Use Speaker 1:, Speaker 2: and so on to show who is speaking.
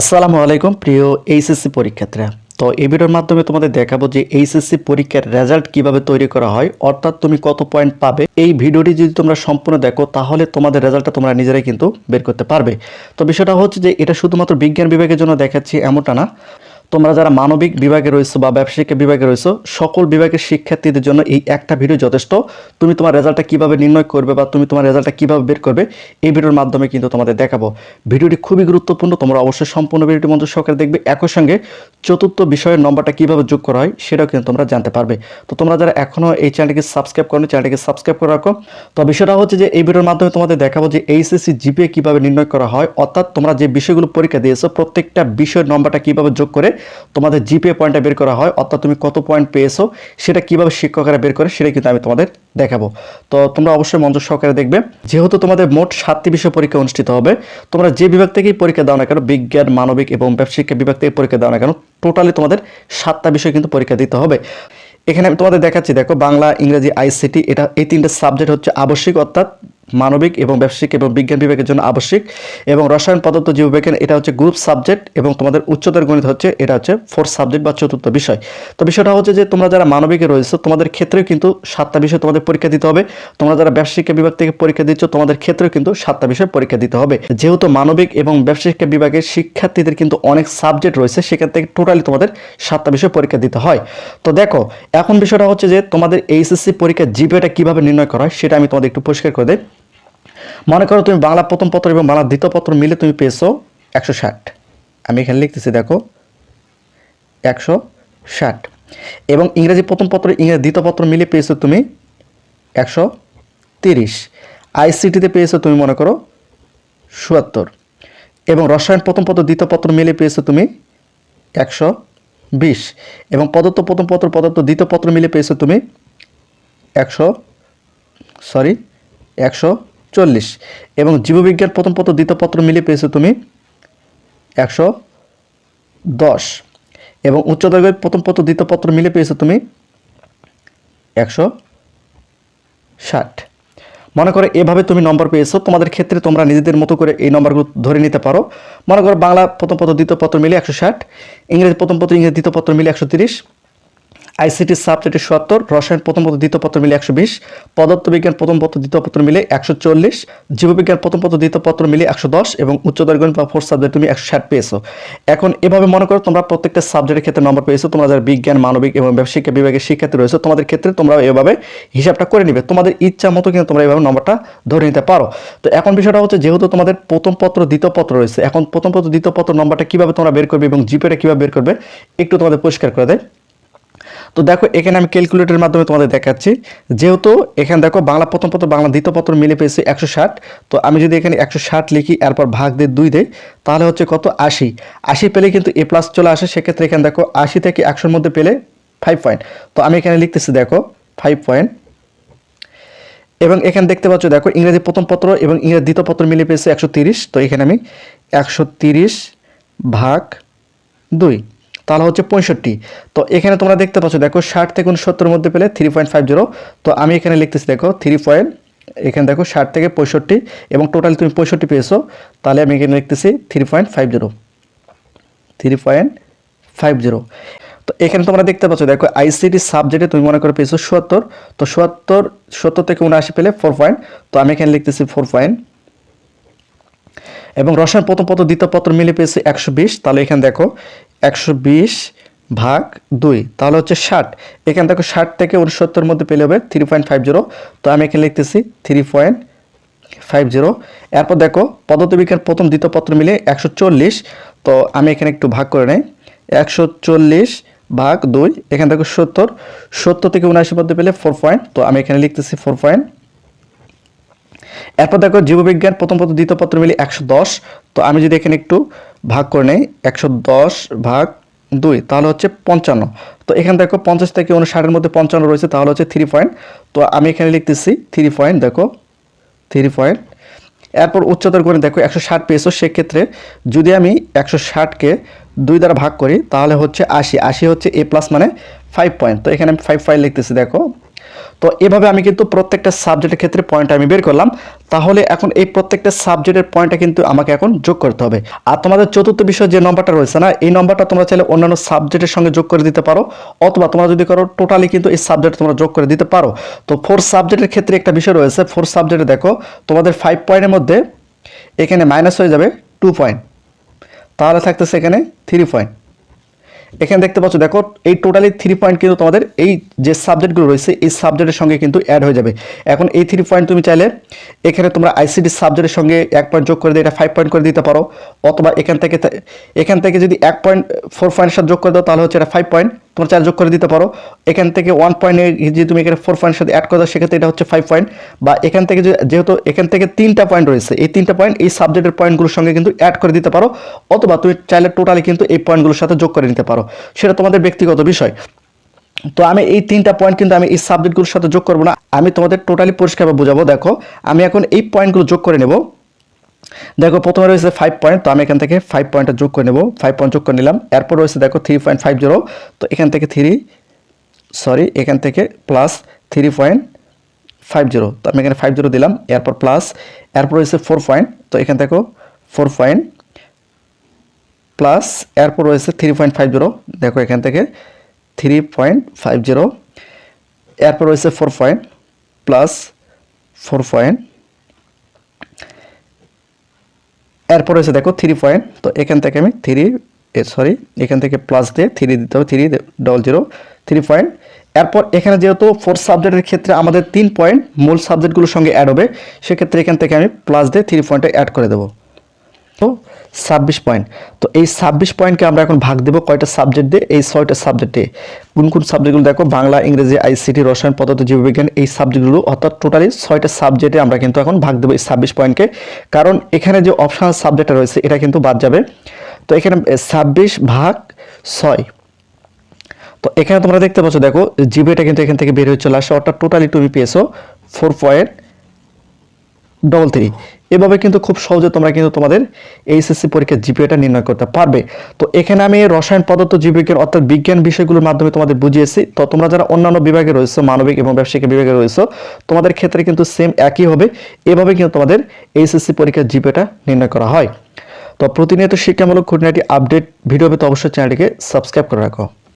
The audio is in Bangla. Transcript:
Speaker 1: আসসালামু আলাইকুম, প্রিয় এইচএসসি পরীক্ষার্থীরা। তো এই ভিডিওর মাধ্যমে তোমাদের দেখাবো যে এইচএসসি পরীক্ষার রেজাল্ট কীভাবে তৈরি করা হয়, অর্থাৎ তুমি কত পয়েন্ট পাবে। এই ভিডিওটি যদি তোমরা সম্পূর্ণ দেখো, তাহলে তোমাদের রেজাল্টটা তোমরা নিজেরাই কিন্তু বের করতে পারবে। তো বিষয়টা হচ্ছে যে এটা শুধুমাত্র বিজ্ঞান বিভাগের জন্য দেখাচ্ছি, এমনটা না। তোমরা যারা মানবিক বিভাগে রয়েছো বা ব্যবসায়িক বিভাগে রয়েছো, সকল বিভাগের শিক্ষার্থীদের জন্য এই একটা ভিডিও যথেষ্ট। তুমি তোমার রেজাল্টটা কীভাবে নির্ণয় করবে বা তুমি তোমার রেজাল্টটা কীভাবে বের করবে, এই ভিডিওর মাধ্যমে কিন্তু তোমাদের দেখাবো। ভিডিওটি খুবই গুরুত্বপূর্ণ, তোমরা অবশ্যই সম্পূর্ণ ভিডিওটি মঞ্চ সহকারে দেখবে। একই সঙ্গে চতুর্থ বিষয়ের নম্বরটা কীভাবে যোগ করা হয়, সেটাও কিন্তু তোমরা জানতে পারবে। তো তোমরা যারা এখনও এই চ্যানেলটিকে সাবস্ক্রাইব করো চ্যানেলটিকে সাবস্ক্রাইব করে রাখো। তো বিষয়টা হচ্ছে যে, এই ভিডিওর মাধ্যমে তোমাদের দেখাবো যে, এইচএসসি জিপিএ কীভাবে নির্ণয় করা হয়, অর্থাৎ তোমরা যে বিষয়গুলো পরীক্ষা দিয়েছ, প্রত্যেকটা বিষয়ের নম্বরটা কীভাবে যোগ করে তোমাদের জিপিএ পয়েন্টটা বের করা হয়, অর্থাৎ তুমি কত পয়েন্ট পেয়েছ, সেটা কীভাবে শিক্ষকেরা বের করে সেটা কিন্তু আমি তোমাদের দেখাবো। তো তোমরা অবশ্যই মঞ্চ সহকারে দেখবে, যেহেতু তোমাদের মোট সাতটি বিষয় পরীক্ষা অনুষ্ঠিত হবে, তোমরা যে বিভাগ থেকেই পরীক্ষা দাও না কেন, বিজ্ঞান, মানবিক এবং ব্যবসায়িক বিভাগ থেকে পরীক্ষা দাও না কেন টোটালি তোমাদের সাতটা বিষয় কিন্তু পরীক্ষা দিতে হবে। এখানে আমি তোমাদের দেখাচ্ছি, দেখো, বাংলা, ইংরেজি আইসিটি এটা এই তিনটে সাবজেক্ট হচ্ছে আবশ্যিক, অর্থাৎ মানবিক এবং ব্যবসায়িক এবং বিজ্ঞান বিভাগের জন্য আবশ্যিক এবং রসায়ন পদার্থ জীববিজ্ঞান, এটা হচ্ছে গ্রুপ সাবজেক্ট এবং তোমাদের উচ্চতর গণিত হচ্ছে, এটা হচ্ছে ফোর্থ সাবজেক্ট বা চতুর্থ বিষয়। তো বিষয়টা হচ্ছে যে তোমরা যারা মানবিকে রয়েছে, তোমাদের ক্ষেত্রেও কিন্তু সাতটা বিষয় তোমাদের পরীক্ষা দিতে হবে। তোমরা যারা ব্যবসায়িক বিভাগ থেকে পরীক্ষা দিচ্ছ, তোমাদের ক্ষেত্রেও কিন্তু সাতটা বিষয় পরীক্ষা দিতে হবে। যেহেতু মানবিক এবং ব্যবসায়িক বিভাগের শিক্ষার্থীদের কিন্তু অনেক সাবজেক্ট রয়েছে, সেখান থেকে টোটালি তোমাদের সাতটা বিষয় পরীক্ষা দিতে হয়। তো দেখো, এখন বিষয়টা হচ্ছে যে তোমাদের এইচএসসি পরীক্ষার জিপিএটা কীভাবে নির্ণয় করা হয়, সেটা আমি তোমাদের একটু পরিষ্কার করে দিই। মনে করো তুমি বাংলা প্রথম পত্র এবং বাংলা দ্বিতীয় পত্র মিলে তুমি পেয়েছ একশো ষাট। আমি এখানে লিখতেছি, দেখো, একশো ষাট। এবং ইংরেজি প্রথম পত্র, ইংরেজি দ্বিতীয় পত্র মিলে পেয়েছ তুমি একশো তিরিশ। আইসিটিতে পেয়েছ তুমি, মনে করো চুয়াত্তর এবং রসায়ন প্রথম পত্র, দ্বিতীয় পত্র মিলে পেয়েছ তুমি একশো বিশ। এবং পদার্থ প্রথম পত্র পদার্থ দ্বিতীয় পত্র মিলে পেয়েছ তুমি একশো সরি একশো চল্লিশ। এবং জীববিজ্ঞান প্রথম পত্র, দ্বিতীয় পত্র মিলে পেয়েছ তুমি একশো দশ। এবং উচ্চতর প্রথম পত্র, দ্বিতীয় পত্র মিলে পেয়েছ তুমি একশো ষাট। মনে করো এভাবে তুমি নম্বর পেয়েছ, তোমাদের ক্ষেত্রে তোমরা নিজেদের মতো করে এই নম্বরগুলো ধরে নিতে পারো। মনে করো বাংলা প্রথম পত্র, দ্বিতীয় পত্র মিলে একশো ষাট, ইংরেজি প্রথম পত্র, ইংরেজি দ্বিতীয় পত্র মিলে একশো তিরিশ আইসিটি সাবজেক্টে সত্তর, রসায়ন প্রথম পত্র, দ্বিতীয় পত্র মিলে একশো বিশ, পদার্থবিজ্ঞান প্রথম পত্র, দ্বিতীয় পত্র মিলে একশো চল্লিশ, জীববিজ্ঞান প্রথম পত্র, দ্বিতীয় পত্র মিলে একশো দশ এবং উচ্চতর গণিত বা ফোর্থ সাবজেক্ট তুমি একশো ষাট পেয়েছ। এখন এভাবে মনে করো তোমরা প্রত্যেকটা সাবজেক্টের ক্ষেত্রে নম্বর পেয়েছ, তোমরা যারা বিজ্ঞান, মানবিক এবং ব্যবসায়িক বিভাগের শিক্ষার্থী রয়েছে, তোমাদের ক্ষেত্রে তোমরা এভাবে হিসাবটা করে নিবে। তোমাদের ইচ্ছা মতো কিন্তু তোমরা এভাবে নম্বরটা ধরে নিতে পারো। তো এখন বিষয়টা হচ্ছে যেহেতু তোমাদের প্রথম পত্র, দ্বিতীয় পত্র রয়েছে, এখন প্রথম পত্র, দ্বিতীয় পত্র নম্বরটা কীভাবে তোমরা বের করবে এবং জিপেটা কীভাবে বের করবে, একটু তোমাদের পরিষ্কার করে দেয়। তো দেখো, এখানে আমি ক্যালকুলেটরের মাধ্যমে তোমাদের দেখাচ্ছি। যেহেতু এখানে দেখো, বাংলা প্রথম পত্র, বাংলা দ্বিতীয় পত্র মিলে পেয়েছে একশো ষাট। তো আমি যদি এখানে একশো ষাট লিখি, এরপর ভাগ দিয়ে দুই দেয় তাহলে হচ্ছে কত? আশি। আশি পেলে কিন্তু এ প্লাস চলে আসে, সেক্ষেত্রে এখানে দেখো, আশি থেকে একশোর মধ্যে পেলে ফাইভ পয়েন্ট তো আমি এখানে লিখতেছি, দেখো ফাইভ পয়েন্ট এবং এখানে দেখতে পাচ্ছ, দেখো, ইংরেজি প্রথম পত্র এবং ইংরেজি দ্বিতীয় পত্র মিলে পেয়েছে একশো তো এখানে আমি একশো ভাগ দুই। তাহলে হচ্ছে পঁয়ষট্টি। তো এখানে তোমরা দেখতে পাচ্ছ, দেখো, ষাট থেকে উনসত্তরের মধ্যে পেলে থ্রি পয়েন্ট ফাইভ জিরো তো আমি এখানে লিখতেছি, দেখো থ্রি পয়েন্ট এখানে দেখো, ষাট থেকে পঁয়ষট্টি এবং টোটাল তুমি পঁয়ষট্টি পেয়েছ। তাহলে আমি এখানে লিখতেছি three point five zero three point five zero তো এখানে তোমরা দেখতে পাচ্ছ, দেখো আইসিটি সাবজেক্টে তুমি মনে করে পেয়েছ সত্তর। তো সত্তর সত্তর থেকে উনআশি পেলে ফোর পয়েন্ট তো আমি এখানে লিখতেছি ফোর পয়েন্ট এবং রসায়ন প্রথম পত্র, দ্বিতীয় পত্র মিলে পেয়েছে একশো বিশ। তাহলে এখানে দেখো একশো বিশ ভাগ দুই, তাহলে হচ্ছে ষাট। এখানে দেখো ষাট থেকে উনসত্তর মধ্যে পেলে হবে থ্রি পয়েন্ট ফাইভ জিরো। তো আমি এখানে লিখতেছি থ্রি পয়েন্ট ফাইভ জিরো। এরপর দেখো পদার্থবিজ্ঞান প্রথম দ্বিতীয় পত্র মিলে একশো চল্লিশ। তো আমি এখানে একটু ভাগ করে নেই। একশো চল্লিশ ভাগ দুই, এখানে দেখো সত্তর। সত্তর থেকে উনআশির মধ্যে পেলে ফোর পয়েন্ট। তো আমি এখানে লিখতেছি ফোর পয়েন্ট। এরপর দেখো জীববিজ্ঞান প্রথম পত্র দ্বিতীয় পত্র মিলে একশো দশ। তো আমি যদি এখানে একটু ভাগ করে নেই, একশো দশ ভাগ দুই, তাহলে হচ্ছে পঞ্চান্ন। তো এখানে দেখো পঞ্চাশ থেকে উনষাটের মধ্যে পঞ্চান্ন রয়েছে, তাহলে হচ্ছে থ্রি পয়েন্ট তো আমি এখানে লিখতেছি থ্রি পয়েন্ট দেখো থ্রি পয়েন্ট এরপর উচ্চতর গণিত, দেখো, একশো ষাট পেয়েছ, সেক্ষেত্রে যদি আমি একশো ষাটকে দুই দ্বারা ভাগ করি, তাহলে হচ্ছে আশি আশি হচ্ছে এ প্লাস মানে ফাইভ পয়েন্ট তো এখানে আমি ফাইভ ফাইভ লিখতেছি, দেখো তো এভাবে আমি কিন্তু প্রত্যেকটা সাবজেক্টের ক্ষেত্রে পয়েন্ট আমি বের করলাম। তাহলে এখন এই প্রত্যেকটা সাবজেক্টের পয়েন্টটা কিন্তু আমাকে এখন যোগ করতে হবে। আর তোমাদের চতুর্থ বিষয় যে নম্বরটা রয়েছে না, এই নম্বরটা তোমরা চাইলে অন্যান্য সাবজেক্টের সঙ্গে যোগ করে দিতে পারো, অথবা তোমরা যদি করো টোটালি কিন্তু এই সাবজেক্ট তোমরা যোগ করে দিতে পারো। তো ফোর সাবজেক্টের ক্ষেত্রে একটা বিষয় রয়েছে ফোর সাবজেক্টে দেখো, তোমাদের ফাইভ পয়েন্টের মধ্যে এখানে মাইনাস হয়ে যাবে টু পয়েন্ট তাহলে থাকতেছে এখানে থ্রি পয়েন্ট এখানে দেখতে পাচ্ছ, দেখো, এই টোটালি থ্রি পয়েন্ট কিন্তু তোমাদের এই যে সাবজেক্টগুলো রয়েছে, এই সাবজেক্টের সঙ্গে কিন্তু অ্যাড হয়ে যাবে। এখন এই থ্রি পয়েন্ট তুমি চাইলে এখানে তোমরা আইসিডি সাবজেক্টের সঙ্গে এক পয়েন্ট যোগ করে দিয়ে এটা ফাইভ পয়েন্ট করে দিতে পারো। অথবা এখান থেকে এখান থেকে যদি এক পয়েন্ট ফোর পয়েন্টের সাথে যোগ করে দাও, তাহলে হচ্ছে এটা ফাইভ পয়েন্ট তোমরা চার যোগ করে দিতে পারো। এখান থেকে ওয়ান পয়েন্ট যদি তুমি এখানে ফোর পয়েন্টের সাথে অ্যাড করে, সেক্ষেত্রে এটা হচ্ছে ফাইভ পয়েন্ট বা এখান থেকে যেহেতু এখান থেকে তিনটা পয়েন্ট রয়েছে, এই তিনটা পয়েন্ট এই সাবজেক্টের পয়েন্টগুলোর সঙ্গে কিন্তু অ্যাড করে দিতে পারো। অথবা তুমি চাইলে টোটালি কিন্তু এই পয়েন্টগুলোর সাথে যোগ করে নিতে পারো। সেটা তোমাদের ব্যক্তিগত বিষয়। তো আমি এই তিনটা পয়েন্ট কিন্তু আমি এই সাবজেক্টগুলোর সাথে যোগ করব না। আমি তোমাদের টোটালি পরিষ্কারভাবে বোঝাবো। দেখো, আমি এখন এই পয়েন্টগুলো যোগ করে নেব। দেখো, প্রথমে রয়েছে ফাইভ পয়েন্ট তো আমি এখান থেকে ফাইভ পয়েন্টটা যোগ করে নেব। ফাইভ পয়েন্ট যোগ করে নিলাম। এরপর রয়েছে দেখো থ্রি পয়েন্ট ফাইভ জিরো তো এখান থেকে থ্রি সরি এখান থেকে plus three point five zero তো আমি এখানে ফাইভ জিরো দিলাম, এরপর প্লাস এরপর রয়েছে ফোর পয়েন্ট তো এখান থেকে ফোর পয়েন্ট প্লাস এরপর রয়েছে থ্রি পয়েন্ট ফাইভ জিরো দেখো এখান থেকে থ্রি পয়েন্ট ফাইভ জিরো এরপর রয়েছে four point plus four point এরপর হচ্ছে দেখো থ্রি পয়েন্ট তো এখান থেকে আমি থ্রি সরি এখান থেকে প্লাস দিয়ে থ্রি দিতে হবে three double zero three point এরপর এখানে যেহেতু ফোর্থ সাবজেক্টের ক্ষেত্রে আমাদের তিন পয়েন্ট মূল সাবজেক্টগুলোর সঙ্গে অ্যাড হবে, সেক্ষেত্রে এখান থেকে আমি প্লাস দিয়ে থ্রি পয়েন্টে অ্যাড করে দেবো। ছাব্বিশ পয়েন্ট। তো এই ছাব্বিশ পয়েন্টকে আমরা এখন ভাগ দেবো কয়টা সাবজেক্ট দিয়ে? এই ছয়টা সাবজেক্টে কোন কোন সাবজেক্টগুলো দেখো? বাংলা, ইংরেজি আইসিটি রসায়ন, পদার্থ, জীববিজ্ঞান, এই সাবজেক্টগুলো অর্থাৎ টোটালি ছয়টা সাবজেক্টে আমরা কিন্তু এখন ভাগ দেবো এই ছাব্বিশ পয়েন্টকে। কারণ এখানে যে অপশনাল সাবজেক্টটা রয়েছে, এটা কিন্তু বাদ যাবে। তো এখানে ছাব্বিশ ভাগ ছয়। তো এখানে তোমরা দেখতে পাচ্ছ, দেখো জিবিটা কিন্তু এখান থেকে বের হয়ে চলে আসে, অর্থাৎ টোটালি তুমি পেয়েছ ফোর পয়েন্ট ডবল থ্রি এভাবে কিন্তু খুব সহজে তোমরা কিন্তু তোমাদের এইচএসসি পরীক্ষার জিপিএটা নির্ণয় করতে পারবে। তো এখানে আমি রসায়ন পদার্থ জীববিজ্ঞান অর্থাৎ বিজ্ঞান বিষয়গুলোর মাধ্যমে তোমাদের বুঝিয়েছি। তো তোমরা যারা অন্যান্য বিভাগে রয়েছে, মানবিক এবং ব্যবসায়িক বিভাগে রয়েছে, তোমাদের ক্ষেত্রে কিন্তু সেম একই হবে। এভাবে কিন্তু তোমাদের এইচএসসি পরীক্ষার জিপিএটা নির্ণয় করা হয়। তো প্রতিনিয়ত শিক্ষামূলক খুঁটিনাটি আপডেট ভিডিও পেতে অবশ্যই চ্যানেলটিকে সাবস্ক্রাইব করে রাখো।